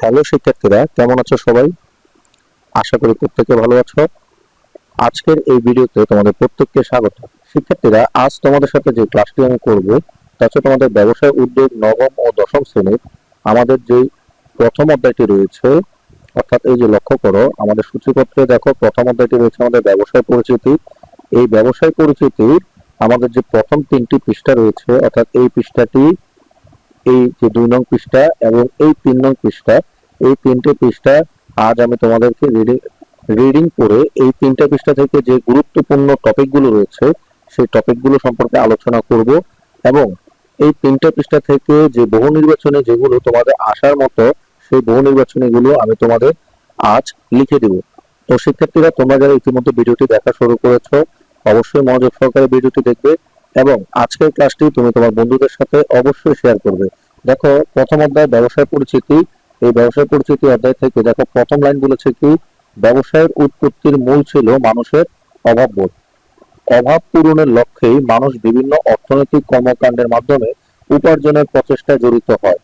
Hello শিক্ষার্থীরা, কেমন আছো সবাই? আশা করি প্রত্যেকে ভালো আছো। আজকের এই ভিডিওতে তোমাদের প্রত্যেককে স্বাগত। শিক্ষার্থীরা, আজ তোমাদের সাথে যে ক্লাসটি আমি করব, তা হচ্ছে তোমাদের ব্যবসায় উদ্যোগ নবম ও দশম শ্রেণির আমাদের যে প্রথম অধ্যায়টি রয়েছে, অর্থাৎ এই যে লক্ষ্য করো, আমাদের সূচিপত্রে দেখো, প্রথম অধ্যায়টি রয়েছে আমাদের ব্যবসায় পরিচিতি। এই ব্যবসায় পরিচিতির আমাদের যে প্রথম তিনটি পৃষ্ঠা রয়েছে, অর্থাৎ এই পৃষ্ঠাটি, এই যে দুই নং পৃষ্ঠা এবং এই তিন নং পৃষ্ঠা এই তিনটে পৃষ্ঠা আজ আমি তোমাদেরকে রিডিং রিডিং করে এই তিনটা পৃষ্ঠা থেকে যে গুরুত্বপূর্ণ টপিকগুলো রয়েছে, সেই টপিকগুলো সম্পর্কে আলোচনা করব এবং এই তিনটা পৃষ্ঠা থেকে যে বহু নির্বাচনে যেগুলো তোমাদের আসার মতো, সেই বহু নির্বাচনীগুলো আমি তোমাদের আজ লিখে দিব। তো শিক্ষার্থীরা, তোমরা যারা ইতিমধ্যে ভিডিওটি দেখা শুরু করেছ, অবশ্যই মনোযোগ সহকারে ভিডিওটি দেখবে এবং আজকের ক্লাসটি তুমি তোমার বন্ধুদের সাথে অবশ্যই শেয়ার করবে। দেখো, প্রথম অধ্যায় ব্যবসায় পরিচিতি। এই ব্যবসায় পরিচিতি অধ্যায় থেকে দেখো, প্রথম লাইন বলেছে কি? ব্যবসায়ের উৎপত্তির মূল ছিল মানুষের অভাববোধ। অভাব পূরণের লক্ষ্যেই মানুষ বিভিন্ন অর্থনৈতিক কর্মকাণ্ডের মাধ্যমে উপার্জনের প্রচেষ্টায় জড়িত হয়।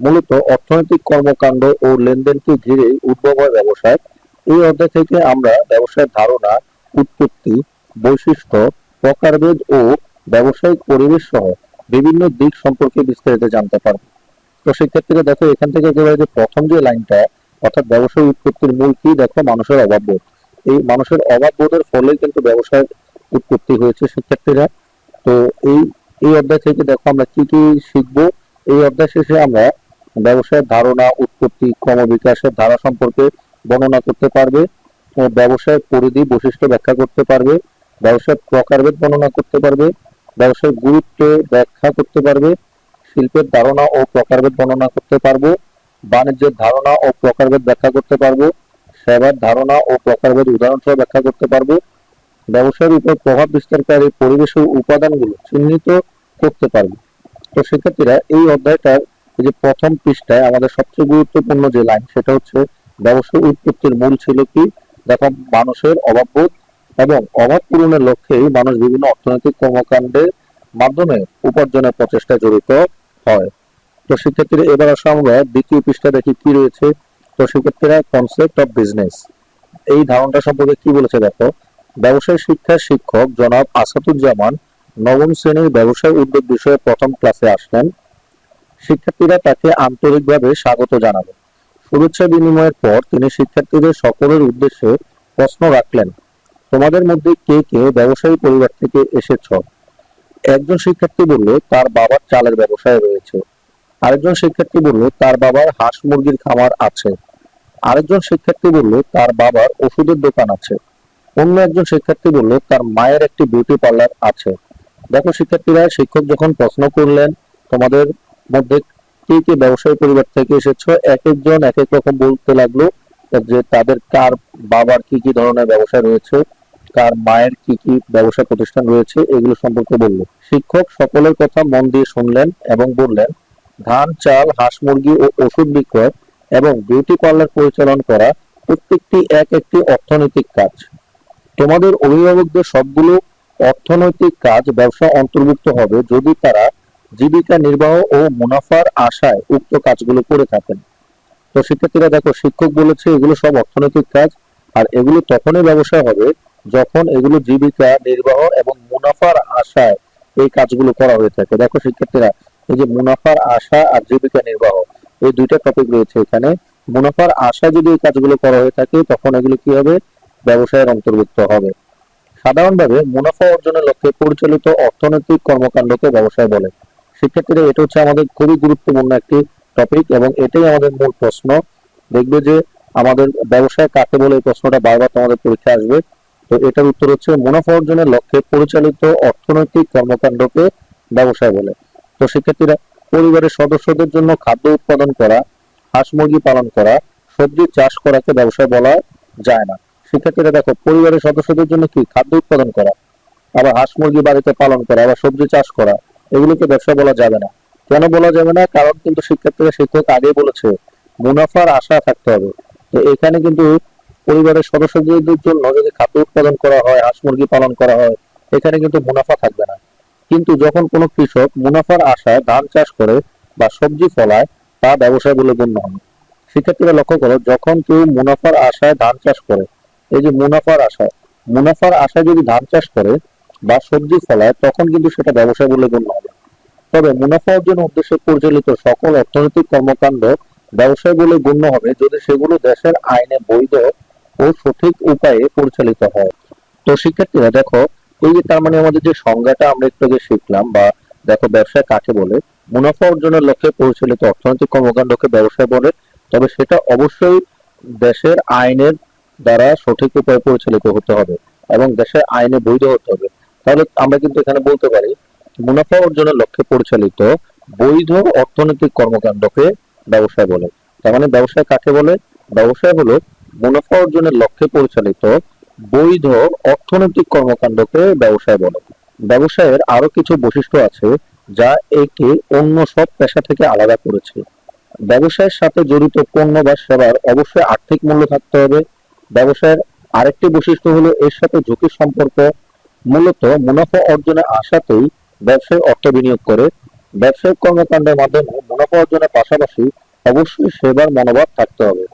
মূলত অর্থনৈতিক কর্মকাণ্ড ও লেনদেনকে ঘিরে উদ্ভব হয় ব্যবসায়। এই অধ্যায় থেকে আমরা ব্যবসায়ের ধারণা, উৎপত্তি, বৈশিষ্ট্য, প্রকারভেদ ও ব্যবসায়িক পরিবেশ সহ বিভিন্ন দিক সম্পর্কে বিস্তারিত জানতে পারব। তো শিক্ষার্থীরা দেখো, এখান থেকে একেবারে যে প্রথম যে লাইনটা, অর্থাৎ ব্যবসায় উৎপত্তির মূল কি, দেখো মানুষের অভাব বোধ। এই মানুষের অভাব বোধের ফলে কিন্তু ব্যবসায়ের উৎপত্তি হয়েছে শিক্ষার্থীরা। তো এই এই অধ্যায় থেকে দেখো আমরা কি কি শিখব। এই অধ্যায় শেষে আমরা ব্যবসায়ের ধারণা, উৎপত্তি, ক্রমবিকাশের ধারা সম্পর্কে বর্ণনা করতে পারবে ব্যবসায়ের পরিধি বৈশিষ্ট্য ব্যাখ্যা করতে পারবে ব্যবসার প্রকারভেদ বর্ণনা করতে পারবে ব্যবসার গুরুত্ব ব্যাখ্যা করতে পারবে শিল্পের ধারণা ও প্রকারভেদ বর্ণনা করতে পারব, বাণিজ্যের ধারণা ও প্রকারভেদ ব্যাখ্যা করতে পারব, সেবার ধারণা ও প্রকারভেদ উদাহরণ সহ ব্যাখ্যা করতে পারব, ব্যবসার উপর প্রভাব বিস্তারকারী পরিবেশের উপাদানগুলো চিহ্নিত করতে পারব। তো শিক্ষার্থীরা এই অধ্যায়টার যে প্রথম পৃষ্ঠায় আমাদের সবচেয়ে গুরুত্বপূর্ণ যে লাইন, সেটা হচ্ছে ব্যবসার উৎপত্তির মূল ছিল কি? দেখো, মানুষের অভাববোধ এবং অভাব পূরণের লক্ষ্যেই মানুষ বিভিন্ন অর্থনৈতিক কর্মকাণ্ডের মাধ্যমে উপার্জনের প্রচেষ্টায় জড়িত। হয়। তো শিক্ষার্থীরা এবার আসো আমরা দ্বিতীয় পৃষ্ঠা দেখি কি রয়েছে। তো শিক্ষার্থীরা কনসেপ্ট অফ বিজনেস এই ধারণাটা সম্পর্কে কি বলেছে দেখো? ব্যবসায় শিক্ষার শিক্ষক জনাব আসাদুজ্জামান নবম শ্রেণির ব্যবসায় উদ্যোগ বিষয়ে প্রথম ক্লাসে আসলেন। শিক্ষার্থীরা তাকে আন্তরিকভাবে স্বাগত জানালেন শুভেচ্ছা বিনিময়ের পর তিনি শিক্ষার্থীদের সকলের উদ্দেশ্যে প্রশ্ন রাখলেন, তোমাদের মধ্যে কে কে ব্যবসায়ী পরিবার থেকে এসেছ? একজন শিক্ষার্থী বলল, তার বাবার চালের ব্যবসায় রয়েছে। আরেকজন শিক্ষার্থী বলল, তার বাবার হাঁস মুরগির খামার আছে। আরেকজন শিক্ষার্থী বলল, তার বাবার ওষুধের দোকান আছে। অন্য একজন শিক্ষার্থী বলল, তার মায়ের একটি বিউটি পার্লার আছে। দেখো শিক্ষার্থীরা, শিক্ষক যখন প্রশ্ন করলেন, তোমাদের মধ্যে কে কে ব্যবসায়ী পরিবার থেকে এসেছ? এক একজন এক এক রকম বলতে লাগল যে, তাদের কার বাবার কি কি ধরনের ব্যবসা রয়েছে? কার মায়ের কি কি ব্যবসা প্রতিষ্ঠান রয়েছে, এগুলো সম্পর্কে বলল শিক্ষক সকলের কথা মন দিয়ে শুনলেন এবং বললেন, ধান, চাল, হাঁস মুরগি ও ওষুধ বিক্রয় এবং বিউটি পার্লার পরিচালনা করা প্রত্যেকটি এক একটি অর্থনৈতিক কাজ। তোমাদের অভিভাবকদের সবগুলো অর্থনৈতিক কাজ ব্যবসা অন্তর্ভুক্ত হবে যদি তারা জীবিকা নির্বাহ ও মুনাফার আশায় উক্ত কাজগুলো করে থাকেন। তো শিক্ষার্থীরা দেখো, শিক্ষক বলেছে এগুলো সব অর্থনৈতিক কাজ, আর এগুলো তখনই ব্যবসা হবে যখন এগুলো জীবিকা নির্বাহ এবং মুনাফার আশায় এই কাজগুলো করা হয়ে থাকে। দেখো শিক্ষার্থীরা, এই যে মুনাফার আশা আর জীবিকা নির্বাহ, এই দুইটা টপিক রয়েছে এখানে। মুনাফার আশা যদি এই কাজগুলো করা হয়ে থাকে, তখন এগুলো কি হবে? ব্যবসায়ের অন্তর্ভুক্ত হবে। সাধারণভাবে মুনাফা অর্জনের লক্ষ্যে পরিচালিত অর্থনৈতিক কর্মকাণ্ডকে ব্যবসায় বলে। শিক্ষার্থীরা, এটা হচ্ছে আমাদের খুবই গুরুত্বপূর্ণ একটি টপিক এবং এটাই আমাদের মূল প্রশ্ন। দেখবে যে আমাদের ব্যবসায় কাকে বলে এই প্রশ্নটা বারবার তোমাদের পরীক্ষা আসবে। তো এটার উত্তর হচ্ছে মুনাফা অর্জনের লক্ষ্যে পরিচালিত অর্থনৈতিক কর্মকাণ্ডকে ব্যবসায় বলে। তো শিক্ষার্থীরা, পরিবারের সদস্যদের জন্য খাদ্য উৎপাদন করা, হাঁস মুরগি পালন করা, সবজি চাষ করাকে ব্যবসায় বলা যায় না। শিক্ষার্থীরা দেখো, পরিবারের সদস্যদের জন্য কি? খাদ্য উৎপাদন করা, আবার হাঁস মুরগি বাড়িতে পালন করা, আবার সবজি চাষ করা, এগুলোকে ব্যবসা বলা যাবে না। কেন বলা যাবে না? কারণ কিন্তু শিক্ষার্থীরা শিক্ষক আগেই বলেছে, মুনাফার আশা থাকতে হবে। তো এখানে কিন্তু পরিবারের সদস্যদের জন্য যদি খাদ্য উৎপাদন করা হয়, হাঁস মুরগি পালন করা হয়, এখানে কিন্তু মুনাফা থাকবে না। কিন্তু যখন কোনো কৃষক মুনাফার আশায় ধান চাষ করে বা সবজি ফলায়, তা ব্যবসায় বলে গণ্য হবে শিক্ষার্থীরা লক্ষ্য করো, যখন কেউ মুনাফার আশায় ধান চাষ করে, এই যে মুনাফার আশায় মুনাফার আশায় যদি ধান চাষ করে বা সবজি ফলায়, তখন কিন্তু সেটা ব্যবসায় বলে গণ্য হবে তবে মুনাফা অর্জনের উদ্দেশ্যে পরিচালিত সকল অর্থনৈতিক কর্মকাণ্ড ব্যবসায় বলে গণ্য হবে। যদি সেগুলো দেশের আইনে বৈধ ও সঠিক উপায়ে পরিচালিত হয়। তো শিক্ষার্থীরা, দেখো, এই যে তার মানে আমাদের যে সংজ্ঞাটা আমরা একটু আগে শিখলাম বা দেখো ব্যবসা কাকে বলে, মুনাফা অর্জনের লক্ষ্যে পরিচালিত অর্থনৈতিক কর্মকাণ্ডকে ব্যবসায় বলে, তবে সেটা অবশ্যই দেশের আইনের দ্বারা সঠিক উপায়ে পরিচালিত হতে হবে এবং দেশের আইনে বৈধ হতে হবে। তাহলে আমরা কিন্তু এখানে বলতে পারি, মুনাফা অর্জনের লক্ষ্যে পরিচালিত বৈধ অর্থনৈতিক কর্মকাণ্ডকে ব্যবসায় বলে। তার মানে ব্যবসায় কাকে বলে? ব্যবসায় হলো মুনাফা অর্জনের লক্ষ্যে পরিচালিত বৈধ অর্থনৈতিক কর্মকাণ্ডকে ব্যবসায় বলে। ব্যবসায়ের আরও কিছু বৈশিষ্ট্য আছে যা একে অন্য সব পেশা থেকে আলাদা করেছে। ব্যবসায়ের সাথে জড়িত পণ্য বা সেবার অবশ্যই আর্থিক মূল্য থাকতে হবে। ব্যবসায়ের আরেকটি বৈশিষ্ট্য হলো এর সাথে ঝুঁকির সম্পর্ক। মূলত মুনাফা অর্জনের আশাতেই ব্যবসায় অর্থ বিনিয়োগ করে। ব্যবসায়িক কর্মকাণ্ডের মাধ্যমে মুনাফা অর্জনের পাশাপাশি অবশ্যই সেবার মনোভাব থাকতে হবে।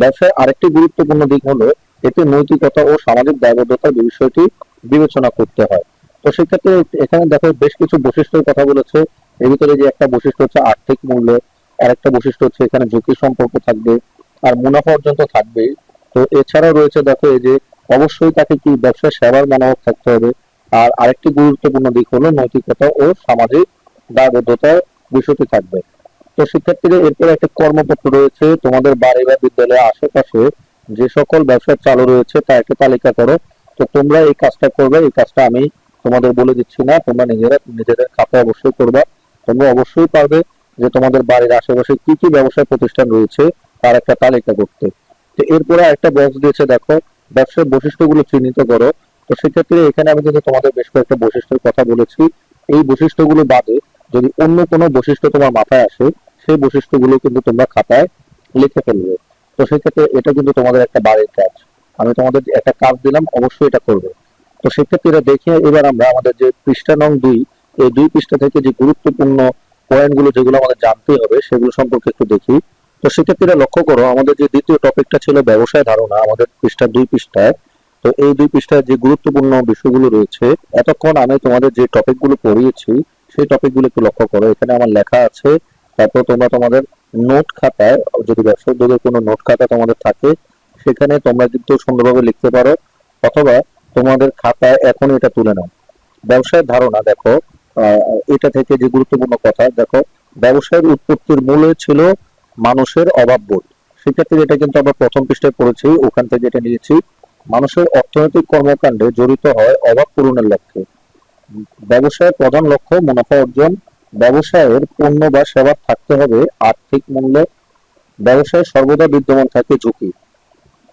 ব্যবসায় আরেকটি গুরুত্বপূর্ণ দিক হলো, এতে নৈতিকতা ও সামাজিক দায়বদ্ধতার বিষয়টি বিবেচনা করতে হয়। তো সেক্ষেত্রে এখানে দেখো বেশ কিছু বৈশিষ্ট্যের কথা বলেছে। এর ভিতরে যে একটা বৈশিষ্ট্য হচ্ছে আর্থিক মূল্য আর একটা বৈশিষ্ট্য হচ্ছে এখানে ঝুঁকি সম্পর্ক থাকবে, আর মুনাফা অর্জন তো থাকবেই। তো এছাড়াও রয়েছে দেখো এই যে অবশ্যই তাকে কি ব্যবসা সেবার মনোভাব থাকতে হবে। আর আরেকটি গুরুত্বপূর্ণ দিক হলো নৈতিকতা ও সামাজিক দায়বদ্ধতার বিষয়টি থাকবে। তো শিক্ষার্থীদের এরপরে একটা কর্মপত্র রয়েছে, তোমাদের বাড়ি বা বিদ্যালয়ের আশেপাশে যে সকল ব্যবসা চালু রয়েছে তা একটা তালিকা করো। তো তোমরা এই কাজটা করবে, এই কাজটা আমি তোমাদের বলে দিচ্ছি না, তোমরা নিজেরা, নিজেদের খাতে অবশ্যই করবা। তোমরা অবশ্যই পারবে যে তোমাদের বাড়ির আশেপাশে কি কি ব্যবসায় প্রতিষ্ঠান রয়েছে তার একটা তালিকা করতে। তো এরপরে একটা বক্স দিয়েছে, দেখো, ব্যবসার বৈশিষ্ট্যগুলো চিহ্নিত করো। তো সেক্ষেত্রে এখানে আমি কিন্তু তোমাদের বেশ কয়েকটা বৈশিষ্ট্যের কথা বলেছি। এই বৈশিষ্ট্যগুলো বাদে যদি অন্য কোনো বৈশিষ্ট্য তোমার মাথায় আসে, সেই বৈশিষ্ট্যগুলো কিন্তু তোমরা খাতায় লিখে ফেলবে। তো সেক্ষেত্রে এটা কিন্তু তোমাদের একটা বাড়ির কাজ। আমি তোমাদের একটা কাজ দিলাম, অবশ্যই এটা করবে। তো সেক্ষেত্রে এটা দেখে এবার আমরা আমাদের যে পৃষ্ঠা নং দুই, এই দুই পৃষ্ঠা থেকে যে গুরুত্বপূর্ণ পয়েন্টগুলো যেগুলো আমাদের জানতে হবে, সেগুলো সম্পর্কে একটু দেখি। তো সেক্ষেত্রে লক্ষ্য করো, আমাদের যে দ্বিতীয় টপিকটা ছিল ব্যবসায় ধারণা, আমাদের পৃষ্ঠা দুই পৃষ্ঠায়। তো এই দুই পৃষ্ঠায় যে গুরুত্বপূর্ণ বিষয়গুলো রয়েছে, এতক্ষণ আমি তোমাদের যে টপিকগুলো পড়িয়েছি সেই টপিকগুলো একটু লক্ষ্য করো। এখানে আমার লেখা আছে, তারপর তোমরা তোমাদের নোট খাতায়, যদি ব্যবসা উদ্যোগের কোনো নোট খাতা তোমাদের থাকে, সেখানে তোমরা কিন্তু সুন্দরভাবে লিখতে পারো, অথবা তোমাদের খাতায় এখন এটা তুলে নাও। ব্যবসায়ের ধারণা, দেখো এটা থেকে যে গুরুত্বপূর্ণ কথা, দেখো, ব্যবসায়ের উৎপত্তির মূলে ছিল মানুষের অভাব বোধ সেক্ষেত্রে এটা কিন্তু আমরা প্রথম পৃষ্ঠায় পড়েছি, ওখান থেকে এটা নিয়েছি। মানুষের অর্থনৈতিক কর্মকাণ্ডে জড়িত হয় অভাব পূরণের লক্ষ্যে। ব্যবসায়ের প্রধান লক্ষ্য মুনাফা অর্জন। ব্যবসায়ের পণ্য বা সেবা থাকতে হবে আর্থিক মূল্য। ব্যবসায় সর্বদা বিদ্যমান থাকে ঝুঁকি।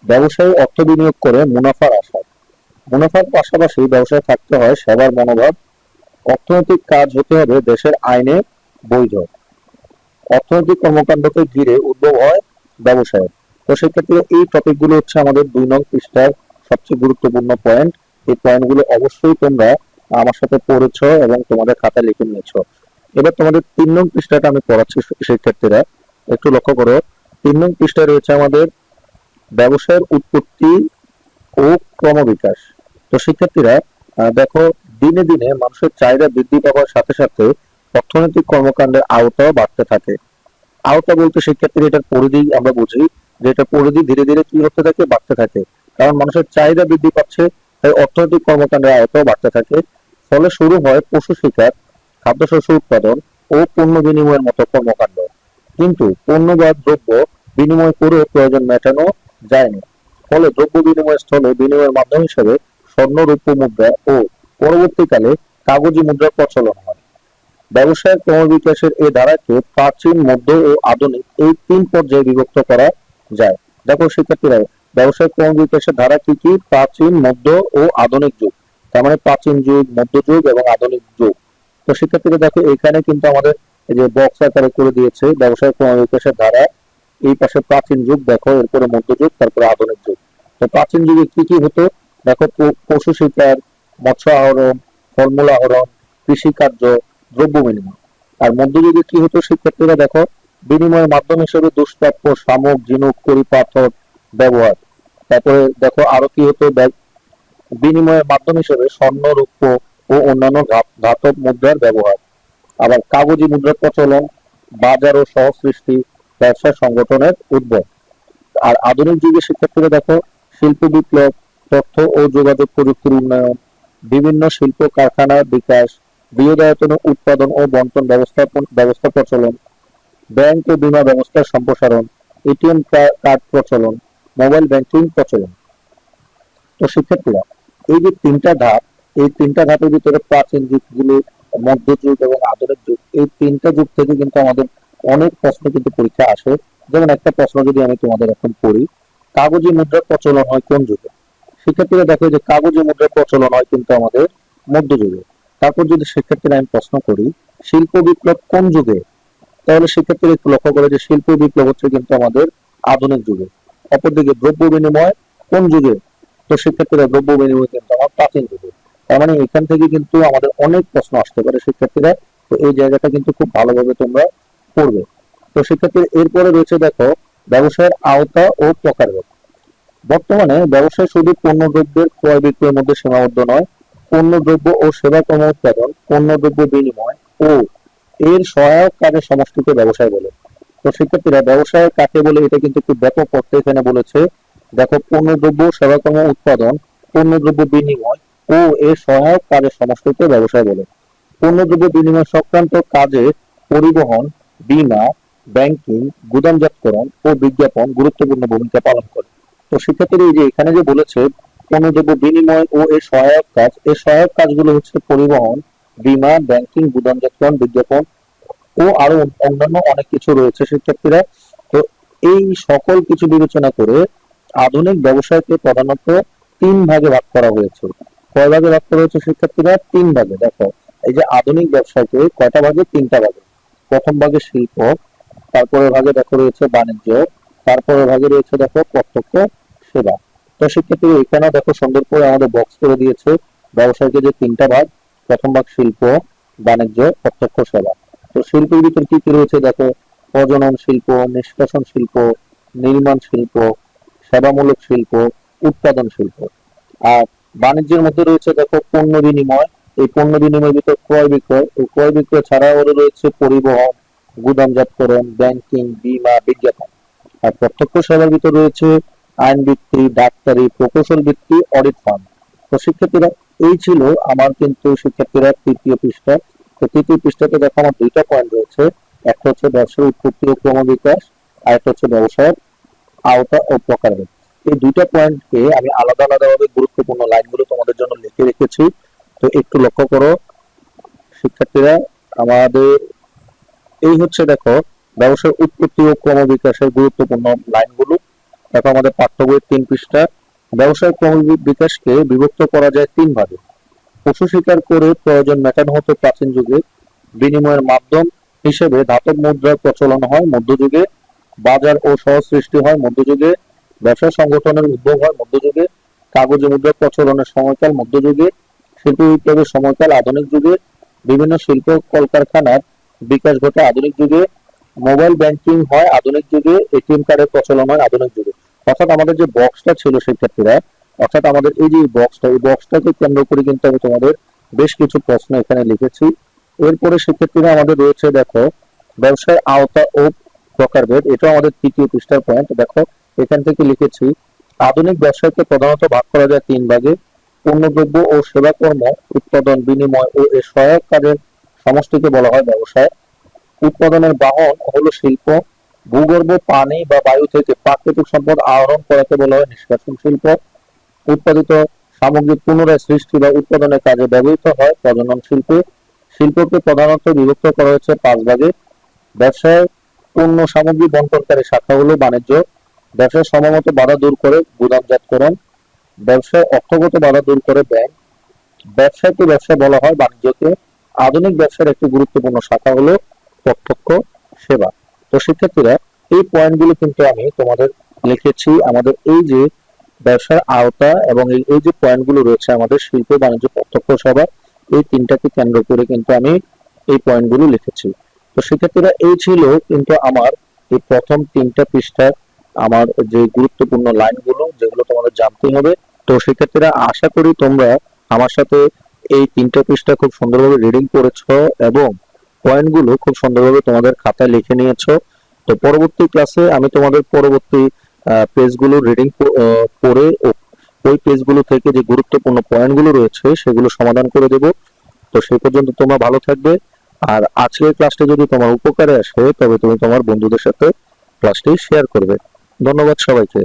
ব্যবসায়ী অর্থ বিনিয়োগ করে মুনাফার আশা। মুনাফার পাশাপাশি ব্যবসায় থাকতে হয় সেবার মনোভাব। অর্থনৈতিক কাজ হতে হবে দেশের আইনে বৈধ। অর্থনৈতিক কর্মকাণ্ডকে ঘিরে উদ্ভব হয় ব্যবসায়। তো সেক্ষেত্রে এই টপিকগুলো হচ্ছে আমাদের দুই নং পৃষ্ঠার সবচেয়ে গুরুত্বপূর্ণ পয়েন্ট। এই পয়েন্টগুলো অবশ্যই তোমরা আমার সাথে পড়েছো এবং তোমাদের খাতায় লিখে নিয়েছো। এবার তোমাদের তিন নং পৃষ্ঠাটা আমি পড়াচ্ছি শিক্ষার্থীরা একটু লক্ষ্য করো, তিন নং পৃষ্ঠায় রয়েছে আমাদের ব্যবসায়ের উৎপত্তি ও ক্রমবিকাশ। তো শিক্ষার্থীরা দেখো, দিনে দিনে মানুষের চাহিদা বৃদ্ধি পাওয়ার সাথে সাথে অর্থনৈতিক কর্মকাণ্ডের আওতাও বাড়তে থাকে। আওতা বলতে শিক্ষার্থীরা এটার পরিধি আমরা বুঝি যে এটা পরিধি ধীরে ধীরে কি হতে থাকে? বাড়তে থাকে। কারণ মানুষের চাহিদা বৃদ্ধি পাচ্ছে, তাই অর্থনৈতিক কর্মকাণ্ডের আওতাও বাড়তে থাকে। ফলে শুরু হয় পশু শিকার, খাদ্যশস্য উৎপাদন ও পণ্য বিনিময়ের মতো কর্মকাণ্ড। কিন্তু পণ্য বা দ্রব্য বিনিময় করে প্রয়োজন মেটানো যায়নি। ফলে দ্রব্য বিনিময় স্থলে বিনিময়ের মাধ্যম হিসেবে স্বর্ণ, রৌপ্য মুদ্রা ও পরবর্তীকালে কাগজি মুদ্রার প্রচলন হয়। ব্যবসায়ের ক্রমবিকাশের এই ধারাকে প্রাচীন, মধ্য ও আধুনিক এই তিন পর্যায়ে বিভক্ত করা যায়। দেখো শিক্ষার্থীরা ব্যবসায়িক ক্রমবিকাশের ধারা কি কি? প্রাচীন, মধ্য ও আধুনিক যুগ। তার মানে প্রাচীন যুগ মধ্যযুগ এবং আধুনিক যুগ। তো শিক্ষার্থীরা দেখো, এখানে কিন্তু আমাদের এই যে বক্স আকারে করে দিয়েছে, ব্যবসায়িক ক্রমবিকাশের ধারা, এই পাশে প্রাচীন যুগ দেখো, এরপরে মধ্যযুগ তারপরে আধুনিক যুগ। তো প্রাচীন যুগে কি কি হতো? দেখো পশু শিকার, মৎস্য আহরণ, ফলমূল আহরণ, কৃষি কার্য, দ্রব্য বিনিময়। আর মধ্যযুগে কি হতো? শিক্ষার্থীরা দেখো, বিনিময়ের মাধ্যম হিসেবে দুষ্প্রাপ্য, শামুক, ঝিনুক, কড়ি, পাথর ব্যবহার। তারপরে দেখো, আরও কি হতো? বিনিময়ের মাধ্যম হিসেবে স্বর্ণ, রূপ্য ও অন্যান্য ধাতব মুদ্রার ব্যবহার। আবার কাগজি মুদ্রার প্রচলন, বাজার ও সহ সৃষ্টি ব্যবসা সংগঠনের উদ্ভব। আর আধুনিক যুগে শিক্ষার্থীরা দেখো, শিল্প বিপ্লব, তথ্য ও যোগাযোগ প্রযুক্তির উন্নয়ন, বিভিন্ন শিল্প কারখানার বিকাশ, বৃহদায়তন উৎপাদন ও বন্টন ব্যবস্থাপন ব্যবস্থা প্রচলন, ব্যাংক ও বীমা ব্যবস্থার সম্প্রসারণ, এটিএম কার্ড প্রচলন, মোবাইল ব্যাংকিং প্রচলন। তো শিক্ষার্থীরা এই যে তিনটা ধাপ, এই তিনটা ধাপের ভিতরে প্রাচীন যুগগুলো, মধ্যযুগ এবং আধুনিক যুগ, এই তিনটা যুগ থেকে কিন্তু আমাদের অনেক প্রশ্ন কিন্তু পরীক্ষা আসে। যেমন একটা প্রশ্ন যদি আমি তোমাদের এখন পড়ি, কাগজি মুদ্রার প্রচলন হয় কোন যুগে? শিক্ষার্থীরা দেখো যে কাগজি মুদ্রার প্রচলন হয় কিন্তু আমাদের মধ্যযুগে। তারপর যদি শিক্ষার্থীরা আমি প্রশ্ন করি, শিল্প বিপ্লব কোন যুগে? তাহলে শিক্ষার্থীরা একটু লক্ষ্য করে যে শিল্প বিপ্লব হচ্ছে কিন্তু আমাদের আধুনিক যুগে। অপরদিকে দ্রব্য বিনিময় কোন যুগে? তো শিক্ষার্থীরা দ্রব্য বিনিময় কিন্তু আমার প্রাচীন যুগে তার মানে এখান থেকে কিন্তু আমাদের অনেক প্রশ্ন আসতে পারে শিক্ষার্থীরা তো এই জায়গাটা কিন্তু খুব ভালোভাবে তোমরা পড়বে তো শিক্ষার্থীরা এরপরে রয়েছে দেখো, ব্যবসায়ের আওতা ও প্রকারভেদ বর্তমানে ব্যবসায় শুধু পণ্য দ্রব্যের ক্রয় বিক্রয়ের মধ্যে সীমাবদ্ধ নয় পণ্য দ্রব্য ও সেবা কর্ম উৎপাদন পণ্য দ্রব্য বিনিময় ও এর সহায়ক কাজের সমষ্টিকে ব্যবসায় বলে। তো শিক্ষার্থীরা ব্যবসায় কাকে বলে এটা কিন্তু একটু ব্যাপক অর্থে এখানে বলেছে দেখো পণ্য দ্রব্য সেবা কর্ম উৎপাদন পণ্য দ্রব্য বিনিময় ও এর সহায়ক কাজের সমষ্টিকে ব্যবসায় বলে। পণ্য দ্রব্য বিনিময় সংক্রান্ত কাজে পরিবহন, বীমা, ব্যাংকিং, গুদামজাতকরণ ও বিজ্ঞাপন গুরুত্বপূর্ণ ভূমিকা পালন করে। তো শিক্ষার্থীরা এই যে এখানে যে বলেছে, পণ্যদ্রব্য বিনিময় ও এর সহায়ক কাজ, এর সহায়ক কাজগুলো হচ্ছে পরিবহন, বীমা, ব্যাংকিং, গুদামজাতকরণ, বিজ্ঞাপন ও আরও অন্যান্য অনেক কিছু রয়েছে শিক্ষার্থীরা। তো এই সকল কিছু বিবেচনা করে আধুনিক ব্যবসায়কে প্রধানত তিন ভাগে ভাগ করা হয়েছে। কয় ভাগে ভাগ করা হয়েছে শিক্ষার্থীরা? তিন ভাগে। দেখো, এই যে আধুনিক ব্যবসাকে কয়টা ভাগে? তিনটা ভাগে। প্রথম ভাগে শিল্প তারপরে ভাগে দেখো রয়েছে বাণিজ্য তারপরে ভাগে রয়েছে দেখো প্রত্যক্ষ সেবা। তো শিক্ষার্থী এখানে দেখো সুন্দর করে আমাদের বক্স করে দিয়েছে ব্যবসায়কে যে তিনটা ভাগ, প্রথম ভাগ শিল্প, বাণিজ্য, প্রত্যক্ষ সেবা। তো শিল্পের ভিতর কি কি রয়েছে? দেখো, প্রজনন শিল্প, নিষ্কাশন শিল্প, নির্মাণ শিল্প সেবামূলক শিল্প, উৎপাদন শিল্প। আর বাণিজ্যের মধ্যে রয়েছে দেখো পণ্য বিনিময়। এই পণ্য বিনিময়ের ভিতর ক্রয় বিক্রয়, এই ক্রয় বিক্রয় ছাড়াও রয়েছে পরিবহন, গুদামজাতকরণ, ব্যাংকিং, বীমা, বিজ্ঞাপন। আর প্রত্যক্ষ সেবার ভিতর রয়েছে আইন বৃত্তি ডাক্তারি, প্রকৌশল বৃত্তি অডিট ফার্ম তো শিক্ষার্থীরা, এই ছিল আমার কিন্তু শিক্ষার্থীরা তৃতীয় পৃষ্ঠা। তো তৃতীয় পৃষ্ঠাতে দেখো আমার দুইটা পয়েন্ট রয়েছে। একটা হচ্ছে ব্যবসার উৎপত্তি ও ক্রমবিকাশ, আর একটা হচ্ছে ব্যবসায়ের আওতা ও প্রকারভেদ এই দুইটা পয়েন্টকে আমি আলাদা আলাদা ভাবে গুরুত্বপূর্ণ লাইনগুলো তোমাদের জন্য লিখে রেখেছি। তো একটু লক্ষ্য করো, শিক্ষার্থীরা, আমাদের এই হচ্ছে দেখো, ব্যবসার উৎপত্তি ও ক্রমবিকাশের গুরুত্বপূর্ণ লাইনগুলো দেখো আমাদের পাঠ্য বইয়ের তিন পৃষ্ঠা। ব্যবসায় ক্রমবিকাশকে বিভক্ত করা যায় তিন ভাগে। পশু শিকার করে প্রয়োজন মেটানো হতো প্রাচীন যুগে। বিনিময়ের মাধ্যম হিসেবে ধাতব মুদ্রার প্রচলন হয় মধ্যযুগে। বাজার ও সহ সৃষ্টি হয় মধ্যযুগে, ব্যবসা সংগঠনের উদ্ভব হয় মধ্যযুগে, কাগজে মুদ্রার প্রচলনের সময়কাল মধ্যযুগে, শিল্প বিপ্লবের সময়কাল আধুনিক যুগে, বিভিন্ন শিল্প কলকারখানার বিকাশ ঘটে আধুনিক যুগে, মোবাইল ব্যাংকিং হয় আধুনিক যুগে, এটিএম কার্ডের প্রচলন হয় আধুনিক যুগে। অর্থাৎ আমাদের যে বক্সটা ছিল শিক্ষার্থীরা অর্থাৎ আমাদের এই যে বক্সটা এই বক্সটাকে কেন্দ্র করে কিন্তু আমি তোমাদের বেশ কিছু প্রশ্ন এখানে লিখেছি। এরপরে শিক্ষার্থীরা আমাদের রয়েছে, দেখো, ব্যবসায় আওতা ও প্রকারভেদ এটা আমাদের তৃতীয় পৃষ্ঠার পয়েন্ট দেখো, এখান থেকে লিখেছি, আধুনিক ব্যবসায়কে প্রধানত ভাগ করা যায় তিন ভাগে, পণ্যদ্রব্য ও সেবা কর্ম উৎপাদন বিনিময় ও এর সহায়ক কাজের সমষ্টিকে বলা হয় ব্যবসায়। উৎপাদনের বাহন হলো শিল্প, ভূগর্ভ, পানি বা বায়ু থেকে প্রাকৃতিক সম্পদ আহরণ করাকে বলা হয় নিষ্কাশন শিল্প। উৎপাদিত সামগ্রী পুনরায় সৃষ্টি বা উৎপাদনের কাজে ব্যবহৃত হয় প্রজনন শিল্পে। শিল্পকে প্রধানত বিভক্ত করা হয়েছে পাঁচ ভাগে, ব্যবসায় পণ্য সামগ্রী বন্টনকারী শাখা হলো বাণিজ্য, ব্যবসায় সময়মত বাধা দূর করে গুদামজাতকরণ, ব্যবসায় অর্থগত বাধা দূর করে ব্যাংক, ব্যবসায়কে ব্যবসা বলা হয় বাণিজ্যকে। আধুনিক ব্যবসার একটি গুরুত্বপূর্ণ শাখা হলো প্রত্যক্ষ সেবা। তো শিক্ষার্থীরা, এই পয়েন্টগুলো কিন্তু আমি তোমাদের লিখেছি। আমাদের এই যে ব্যবসার আওতা এবং এই যে পয়েন্টগুলো রয়েছে আমাদের শিল্প বাণিজ্য প্রত্যক্ষ সেবা, এই তিনটাকে কেন্দ্র করে কিন্তু আমি এই পয়েন্টগুলো লিখেছি। তো শিক্ষার্থীরা এই ছিল কিন্তু আমার এই প্রথম তিনটা পৃষ্ঠার আমার যে গুরুত্বপূর্ণ লাইনগুলো যেগুলো তোমাদের জানতে হবে। তো শিক্ষার্থীরা আশা করি তোমরা আমার সাথে এই তিনটা পৃষ্ঠা খুব সুন্দরভাবে রিডিং করেছ এবং পয়েন্টগুলো খুব সুন্দরভাবে তোমাদের খাতায় লিখে নিয়েছো। তো পরবর্তী ক্লাসে আমি তোমাদের পরবর্তী পেজগুলো রিডিং ও- ওই পেজগুলো থেকে যে গুরুত্বপূর্ণ পয়েন্টগুলো রয়েছে সেগুলো সমাধান করে দেব। তো সেই পর্যন্ত তোমরা ভালো থাকবে। আর আজকের ক্লাসটি যদি তোমার উপকারে আসে, তবে তুমি তোমার বন্ধুদের সাথে ক্লাসটি শেয়ার করবে। ধন্যবাদ সবাইকে।